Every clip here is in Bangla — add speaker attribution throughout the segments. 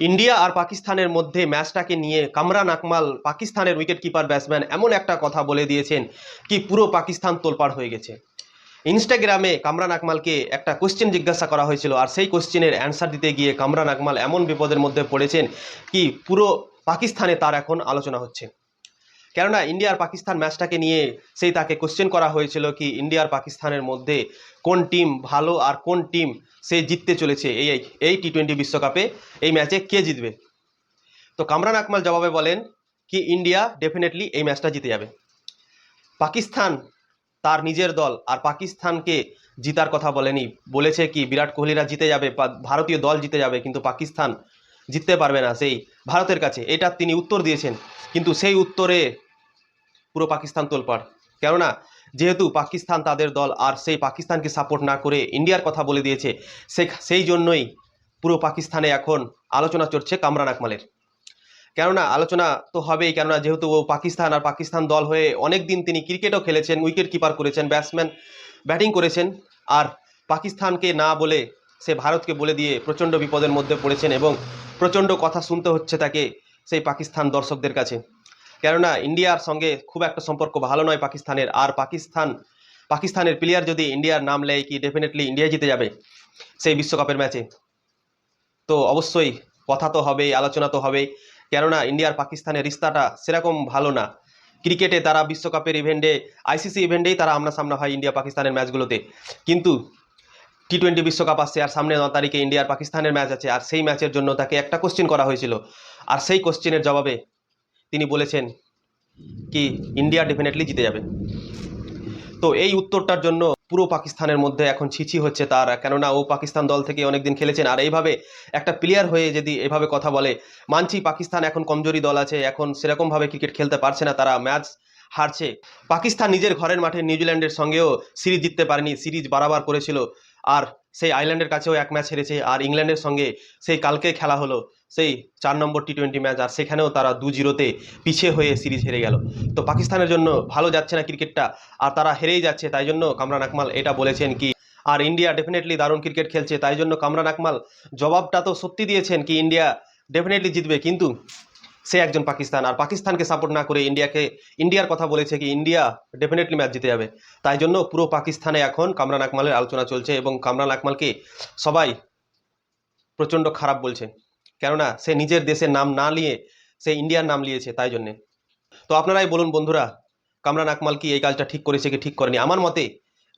Speaker 1: ইন্ডিয়া আর পাকিস্তানের মধ্যে ম্যাচটাকে নিয়ে কামরান আকমাল পাকিস্তানের উইকেট কিপার ব্যাটসম্যান এমন একটা কথা বলে দিয়েছেন কি পুরো পাকিস্তান তোলপাড় হয়ে গেছে। ইনস্টাগ্রামে কামরান আকমালকে একটা কোশ্চেন জিজ্ঞাসা করা হয়েছিল আর সেই কোশ্চেনের অ্যান্সার দিতে গিয়ে কামরান আকমাল এমন বিপদের মধ্যে পড়েছেন কি পুরো পাকিস্তানে তার এখন আলোচনা হচ্ছে। কেননা ইন্ডিয়া আর পাকিস্তান ম্যাচটাকে নিয়ে সেই তাকে কোশ্চেন করা হয়েছিল কি ইন্ডিয়া আর পাকিস্তানের মধ্যে কোন টিম ভালো আর কোন টিম সে জিততে চলেছে এই এই টি টোয়েন্টি বিশ্বকাপে, এই ম্যাচে কে জিতবে? তো কামরান আকমাল জবাবে বলেন কি ইন্ডিয়া ডেফিনেটলি এই ম্যাচটা জিতে যাবে। পাকিস্তান তার নিজের দল আর পাকিস্তানকে জিতার কথা বলেনি। বলেছে কি, বিরাট কোহলিরা জিতে যাবে ভারতীয় দল জিতে যাবে, কিন্তু পাকিস্তান জিততে পারবে না সেই ভারতের কাছে। এটা তিনি উত্তর দিয়েছেন, কিন্তু সেই উত্তরে পুরো পাকিস্তান তোলপাড়। কেননা যেহেতু পাকিস্তান তাদের দল আর সেই পাকিস্তানকে সাপোর্ট না করে ইন্ডিয়ার কথা বলে দিয়েছে, সে সেই জন্যই পুরো পাকিস্তানে এখন আলোচনা চলছে কামরান আকমালের। কেননা আলোচনা তো হবেই, কেননা যেহেতু ও পাকিস্তান আর পাকিস্তান দল হয়ে অনেক দিন তিনি ক্রিকেটও খেলেছেন উইকেট কিপার করেছেন ব্যাটসম্যান ব্যাটিং করেছেন, আর পাকিস্তানকে না বলে সে ভারতকে বলে দিয়ে প্রচণ্ড বিপদের মধ্যে পড়েছেন এবং প্রচণ্ড কথা শুনতে হচ্ছে তাকে সেই পাকিস্তান দর্শকদের কাছে। কেননা ইন্ডিয়ার সঙ্গে খুব একটা সম্পর্ক ভালো নয় পাকিস্তানের। আর পাকিস্তান, পাকিস্তানের প্লেয়ার যদি ইন্ডিয়ার নাম নেয় কি ডেফিনেটলি ইন্ডিয়া জিতে যাবে সেই বিশ্বকাপের ম্যাচে তো অবশ্যই কথা তো হবেই, আলোচনা তো হবেই। কেননা ইন্ডিয়ার পাকিস্তানের রিস্তাটা সেরকম ভালো না। ক্রিকেটে তারা বিশ্বকাপের ইভেন্টে আইসিসি ইভেন্টেই তারা সামনা হয় ইন্ডিয়া পাকিস্তানের ম্যাচগুলোতে কিন্তু টি টোয়েন্টি বিশ্বকাপ আসছে আর সামনে ন তারিখে ইন্ডিয়ার পাকিস্তানের ম্যাচ আছে। আর সেই ম্যাচের জন্য তাকে একটা কোশ্চেন করা হয়েছিল। আর সেই কোশ্চেনের জবাবে তিনি বলেছেন কি, ইন্ডিয়া ডেফিনেটলি জিতে যাবে। তো এই উত্তরটার জন্য পুরো পাকিস্তানের মধ্যে এখন ছিছি হচ্ছে তার। কেননা ও পাকিস্তান দল থেকে অনেক দিন খেলেছেন। আর এইভাবে একটা প্লেয়ার হয়ে যদি এভাবে কথা বলে, মানছি পাকিস্তান এখন কমজোরি দল আছে, এখন সেরকমভাবে ক্রিকেট খেলতে পারছে না, তারা ম্যাচ হারছে। পাকিস্তান নিজের ঘরের মাঠে নিউজিল্যান্ডের সঙ্গেও সিরিজ জিততে পারেনি, সিরিজ বারাবার করেছিল। আর সেই আইল্যান্ডের কাছেও এক ম্যাচ হেরেছে আর ইংল্যান্ডের সঙ্গে সেই কালকে খেলা হলো, সেই চার নম্বর টি টোয়েন্টি ম্যাচ আর সেখানেও তারা দু জিরোতে পিছিয়ে হয়ে সিরিজ হেরে গেল। তো পাকিস্তানের জন্য ভালো যাচ্ছে না ক্রিকেটটা আর তারা হেরেই যাচ্ছে, তাই জন্য কামরান আকমাল এটা বলেছেন কি, আর ইন্ডিয়া ডেফিনেটলি দারুণ ক্রিকেট খেলছে, তাই জন্য কামরান আকমাল জবাবটা তো সত্যি দিয়েছেন কি, ইন্ডিয়া ডেফিনেটলি জিতবে, কিন্তু সে একজন পাকিস্তান। আর পাকিস্তানকে সাপোর্ট না করে ইন্ডিয়াকে, ইন্ডিয়ার কথা বলেছে কি, ইন্ডিয়া ডেফিনেটলি ম্যাচ জিতে যাবে। তাই জন্য পুরো পাকিস্তানে এখন কামরান আকমালের আলোচনা চলছে এবং কামরান আকমালকে সবাই প্রচণ্ড খারাপ বলছে। কেননা সে নিজের দেশের নাম না নিয়ে সে ইন্ডিয়ার নাম নিয়েছে তাই জন্যে। তো আপনারাই বলুন বন্ধুরা, কামরান আকমাল কি এই কাজটা ঠিক করেছে কি ঠিক করেনি? আমার মতে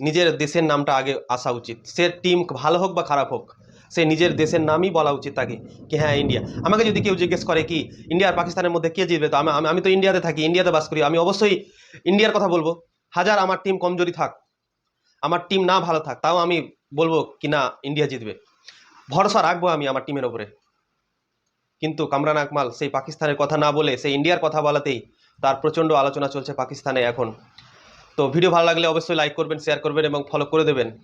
Speaker 1: নিজের দেশের নামটা আগে আসা উচিত। সে টিম ভালো হোক বা খারাপ হোক সে নিজের দেশের নামই বলা উচিত তাকে কি হ্যাঁ ইন্ডিয়া। আমাকে যদি কেউ জিজ্ঞেস করে কি, ইন্ডিয়া আর পাকিস্তানের মধ্যে কে জিতবে, তো আমি, আমি- তো ইন্ডিয়াতে থাকি, ইন্ডিয়াতে বাস করি। আমি অবশ্যই ইন্ডিয়ার কথা বলব। হাজার আমার টিম কমজোরি থাক, আমার টিম না ভালো থাক, তাও আমি বলব কি না, ইন্ডিয়া জিতবে। ভরসা রাখব আমি আমার টিমের ওপরে। কিন্তু কামরান আকমাল সেই পাকিস্তানের কথা না বলে, সেই ইন্ডিয়ার কথা বলাতেই তার প্রচণ্ড আলোচনা চলছে পাকিস্তানে এখন। তো ভিডিও ভালো লাগলে অবশ্যই লাইক করবেন শেয়ার করবেন এবং ফলো করে দেবেন।